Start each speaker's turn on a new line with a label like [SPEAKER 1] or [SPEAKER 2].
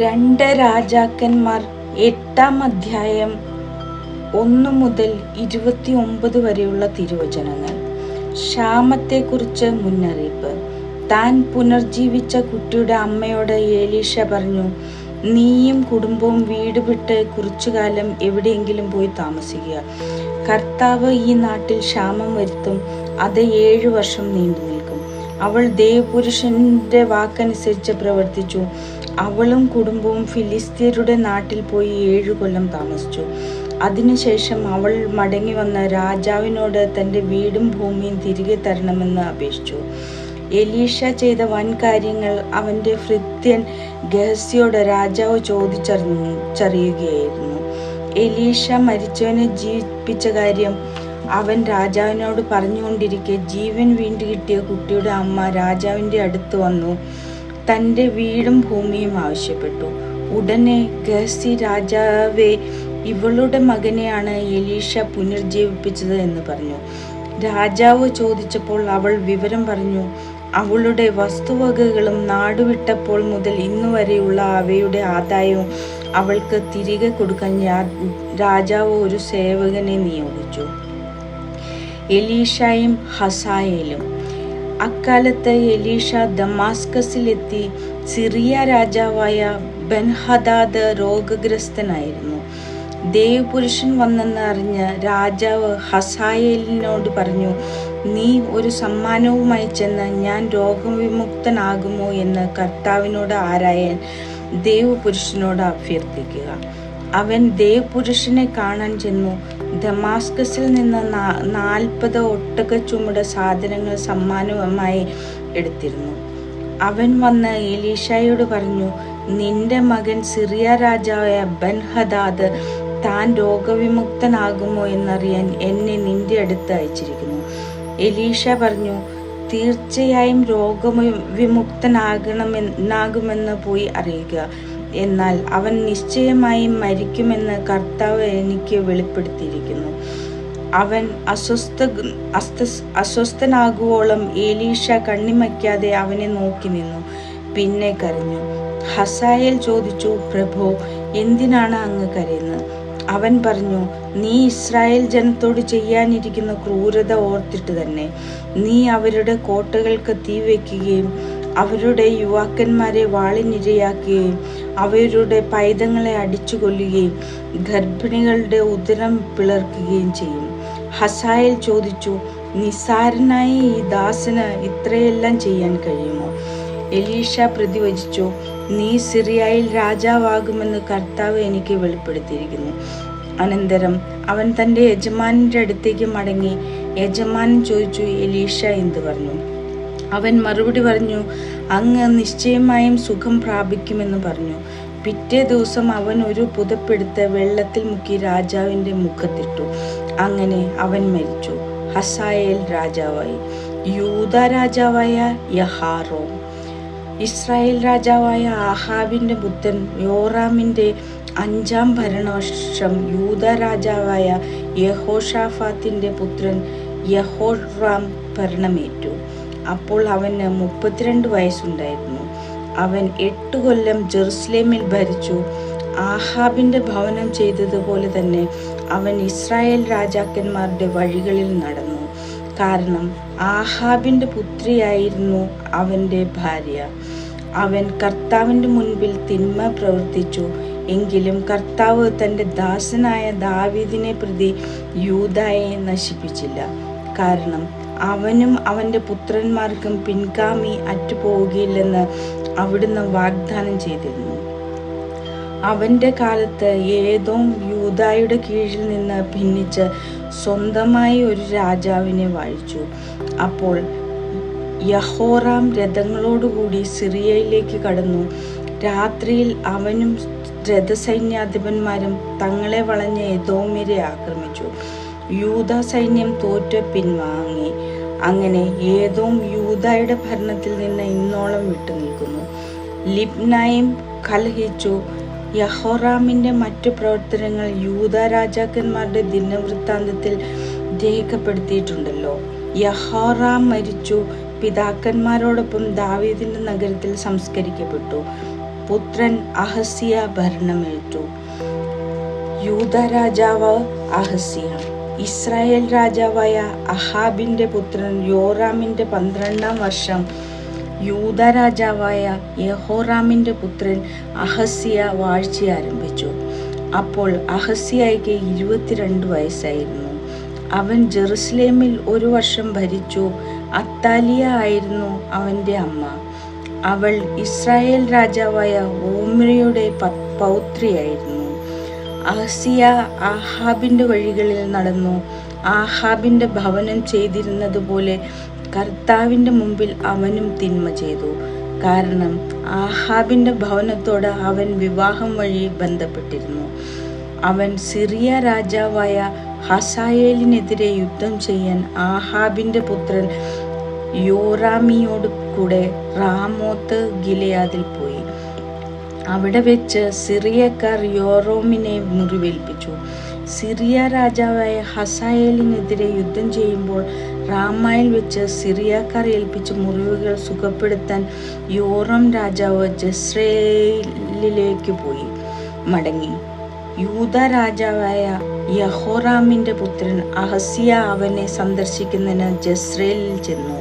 [SPEAKER 1] രണ്ട് രാജാക്കന്മാർ എട്ടാം അധ്യായം ഒന്ന് മുതൽ ഇരുപത്തി ഒമ്പത് വരെയുള്ള തിരുവചനങ്ങൾ. ക്ഷാമത്തെക്കുറിച്ച് മുന്നറിയിപ്പ്. താൻ പുനർജീവിച്ച കുട്ടിയുടെ അമ്മയോട് ഏലീഷ പറഞ്ഞു നീയും കുടുംബവും വീട് വിട്ട് കുറച്ചുകാലം എവിടെയെങ്കിലും പോയി താമസിക്കുക. കർത്താവ് ഈ നാട്ടിൽ ക്ഷാമം വരുത്തും അത് ഏഴു വർഷം നീണ്ടു നിൽക്കും അവൾ ദേവപുരുഷന്റെ വാക്കനുസരിച്ച് പ്രവർത്തിച്ചു. അവളും കുടുംബവും ഫിലിസ്തീനരുടെ നാട്ടിൽ പോയി ഏഴു കൊല്ലം താമസിച്ചു. അതിനുശേഷം അവൾ മടങ്ങി വന്ന രാജാവിനോട് തന്റെ വീടും ഭൂമിയും തിരികെ തരണമെന്ന് അപേക്ഷിച്ചു. എലീഷ ചെയ്ത വൻ കാര്യങ്ങൾ അവന്റെ ഭൃത്യൻ ഗഹസിയോട് രാജാവ് ചോദിച്ചറിയുകയായിരുന്നു എലീഷ മരിച്ചവനെ ജീവിപ്പിച്ച കാര്യം അവൻ രാജാവിനോട് പറഞ്ഞുകൊണ്ടിരിക്കെ ജീവൻ വീണ്ടുകിട്ടിയ കുട്ടിയുടെ അമ്മ രാജാവിന്റെ അടുത്ത് വന്നു. തന്റെ വീടും ഭൂമിയും ആവശ്യപ്പെട്ടു. ഉടനെ ഗഹസി രാജാവെ ഇവളുടെ മകനെയാണ് എലീഷ പുനർജീവിപ്പിച്ചത് എന്ന് പറഞ്ഞു. രാജാവ് ചോദിച്ചപ്പോൾ അവൾ വിവരം പറഞ്ഞു. അവളുടെ വസ്തുവകകളും നാടുവിട്ടപ്പോൾ മുതൽ ഇന്നു വരെയുള്ള അവയുടെ ആദായവും അവൾക്ക് തിരികെ കൊടുക്കാൻ രാജാവ് ഒരു സേവകനെ നിയോഗിച്ചു. എലീഷയും ഹസായേലും അക്കാലത്ത് എലീഷ ദമാസ്കസിലെത്തി സിറിയ രാജാവായ ബൻഹദാദ് രോഗഗ്രസ്തനായിരുന്നു. ദേവപുരുഷൻ വന്നെന്ന് അറിഞ്ഞ് രാജാവ് ഹസായേലിനോട് പറഞ്ഞു നീ ഒരു സമ്മാനവുമായി ചെന്ന് ഞാൻ രോഗവിമുക്തനാകുമോ എന്ന് കർത്താവിനോട് ആരായാൻ ദേവപുരുഷനോട് അഭ്യർത്ഥിക്കുക. അവൻ ദേവപുരുഷനെ കാണാൻ ചെന്നു. ദമാസ്കസിൽ നിന്ന് നാൽപ്പത് ഒട്ടക ചുമട് സാധനങ്ങൾ സമ്മാനവുമായി എടുത്തിരുന്നു. അവൻ വന്ന് എലീഷായോട് പറഞ്ഞു നിന്റെ മകൻ സിറിയ രാജാവായ ബൻഹദാദ് താൻ രോഗവിമുക്തനാകുമോ എന്നറിയാൻ എന്നെ നിന്റെ അടുത്ത് അയച്ചിരിക്കുന്നു. എലീഷ പറഞ്ഞു തീർച്ചയായും രോഗവിമുക്തനാകണമെന്നാകുമെന്ന് പോയി അറിയുക. എന്നാൽ അവൻ നിശ്ചയമായും മരിക്കുമെന്ന് കർത്താവ് എനിക്ക് വെളിപ്പെടുത്തിയിരിക്കുന്നു. അവൻ അസ്വസ്ഥ അസ്വസ്ഥനാകുവോളം ഏലീഷ കണ്ണിമയ്ക്കാതെ അവനെ നോക്കി നിന്നു. പിന്നെ കരഞ്ഞു. ഹസായേൽ ചോദിച്ചു പ്രഭു എന്തിനാണ് അങ്ങ് കരയുന്നത്? അവൻ പറഞ്ഞു നീ ഇസ്രായേൽ ജനത്തോട് ചെയ്യാനിരിക്കുന്ന ക്രൂരത ഓർത്തിട്ട് തന്നെ. നീ അവരുടെ കോട്ടകൾക്ക് തീ വയ്ക്കുകയും അവരുടെ യുവാക്കന്മാരെ വാളിനിരയാക്കുകയും അവരുടെ പൈതങ്ങളെ അടിച്ചു കൊല്ലുകയും ഗർഭിണികളുടെ ഉദരം പിളർക്കുകയും ചെയ്യും. ഹസായൽ ചോദിച്ചു നിസാരനായ ഈ ദാസന് ഇത്രയെല്ലാം ചെയ്യാൻ കഴിയുമോ? എലീഷ പ്രതിവചിച്ചു നീ സിറിയയിൽ രാജാവാകുമെന്ന് കർത്താവ് എനിക്ക് വെളിപ്പെടുത്തിയിരിക്കുന്നു. അനന്തരം അവൻ തന്റെ യജമാനിന്റെ അടുത്തേക്ക് മടങ്ങി യജമാനൻ ചോദിച്ചു എലീഷ എന്തു പറഞ്ഞു? അവൻ മറുപടി പറഞ്ഞു അങ്ങ് നിശ്ചയമായും സുഖം പ്രാപിക്കുമെന്ന് പറഞ്ഞു. പിറ്റേ ദിവസം അവൻ ഒരു പുതപ്പെടുത്ത വെള്ളത്തിൽ മുക്കി രാജാവിന്റെ മുഖത്തിട്ടു. അങ്ങനെ അവൻ മരിച്ചു. ഹസായേൽ രാജാവായി. യൂത രാജാവായ യഹാറോ. ഇസ്രായേൽ രാജാവായ ആഹാബിന്റെ പുത്രൻ യോറാമിന്റെ അഞ്ചാം ഭരണവർഷം യൂത രാജാവായ യഹോഷാഫാത്തിന്റെ പുത്രൻ യഹോറാം ഭരണമേറ്റു. അപ്പോൾ അവന് മുപ്പത്തിരണ്ട് വയസ്സുണ്ടായിരുന്നു. അവൻ എട്ട് കൊല്ലം ജെറുസലേമിൽ ഭരിച്ചു. ആഹാബിന്റെ ഭവനം ചെയ്തതുപോലെ തന്നെ അവൻ ഇസ്രായേൽ രാജാക്കന്മാരുടെ വഴികളിൽ നടന്നു. കാരണം ആഹാബിന്റെ പുത്രിയായിരുന്നു അവന്റെ ഭാര്യ. അവൻ കർത്താവിന്റെ മുൻപിൽ തിന്മ പ്രവർത്തിച്ചു. എങ്കിലും കർത്താവ് തന്റെ ദാസനായ ദാവീദിനെ പ്രതി യൂതായെ നശിപ്പിച്ചില്ല. കാരണം അവനും അവന്റെ പുത്രന്മാർക്കും പിൻഗാമി അറ്റുപോവുകയില്ലെന്ന് അവിടുന്ന് വാഗ്ദാനം ചെയ്തിരുന്നു. അവന്റെ കാലത്ത് ഏതോ യൂതായുടെ കീഴിൽ നിന്ന് ഭിന്നിച്ച് സ്വന്തമായി ഒരു രാജാവിനെ വാഴിച്ചു. അപ്പോൾ യഹോറാം രഥങ്ങളോടുകൂടി സിറിയയിലേക്ക് കടന്നു. രാത്രിയിൽ അവനും രഥസൈന്യാധിപന്മാരും തങ്ങളെ വളഞ്ഞ എതോമ്യരെ ആക്രമിച്ചു. യൂത സൈന്യം തോറ്റ് പിൻവാങ്ങി. അങ്ങനെ ഏതോം യൂതായുടെ ഭരണത്തിൽ നിന്ന് ഇന്നോളം വിട്ടുനിൽക്കുന്നു ലിബ്നായും കലഹിച്ചു യഹോറാമിന്റെ മറ്റു പ്രവർത്തനങ്ങൾ യൂത രാജാക്കന്മാരുടെ ദിനവൃത്താന്തത്തിൽ രേഖപ്പെടുത്തിയിട്ടുണ്ടല്ലോ. യഹോറാം മരിച്ചു. പിതാക്കന്മാരോടൊപ്പം ദാവീദിന്റെ നഗരത്തിൽ സംസ്കരിക്കപ്പെട്ടു. പുത്രൻ അഹസിയ ഭരണമേറ്റു. യൂത രാജാവ് അഹസിയ. ഇസ്രായേൽ രാജാവായ അഹാബിന്റെ പുത്രൻ യോറാമിന്റെ പന്ത്രണ്ടാം വർഷം. യൂത രാജാവായ യഹോറാമിന്റെ പുത്രൻ അഹസ്യ വാഴ്ച ആരംഭിച്ചു. അപ്പോൾ അഹസ്യയ്ക്ക് ഇരുപത്തിരണ്ട് വയസ്സായിരുന്നു. അവൻ ജെറുസലേമിൽ ഒരു വർഷം ഭരിച്ചു. അത്താലിയ ആയിരുന്നു അവന്റെ അമ്മ. അവൾ ഇസ്രായേൽ രാജാവായ ഓമ്രിയുടെ പൗത്രിയായിരുന്നു. അഹസിയ ആഹാബിന്റെ വഴികളിൽ നടന്നു. ആഹാബിന്റെ ഭവനം ചെയ്തിരുന്നത് പോലെ കർത്താവിന്റെ മുമ്പിൽ അവനും തിന്മ ചെയ്തു. കാരണം ആഹാബിന്റെ ഭവനത്തോട് അവൻ വിവാഹം വഴി ബന്ധപ്പെട്ടിരുന്നു. അവൻ സിറിയ രാജാവായ ഹസായേലിനെതിരെ യുദ്ധം ചെയ്യാൻ ആഹാബിന്റെ പുത്രൻ യോറാമിയോട് കൂടെ റാമോത്ത് ഗിലയാദിൽ പോയി. അവിടെ വെച്ച് സിറിയക്കാർ യോറോമിനെ മുറിവേൽപ്പിച്ചു. സിറിയ രാജാവായ ഹസായേലിനെതിരെ യുദ്ധം ചെയ്യുമ്പോൾ റാമായിൽ വെച്ച് സിറിയക്കാർ ഏൽപ്പിച്ച മുറിവുകൾ സുഖപ്പെടുത്താൻ യോറം രാജാവ് ജസ്രേലിലേക്ക് പോയി മടങ്ങി. യൂത രാജാവായ യഹോറാമിന്റെ പുത്രൻ അഹസിയ അവനെ സന്ദർശിക്കുന്നതിന് ജസ്രേലിൽ ചെന്നു.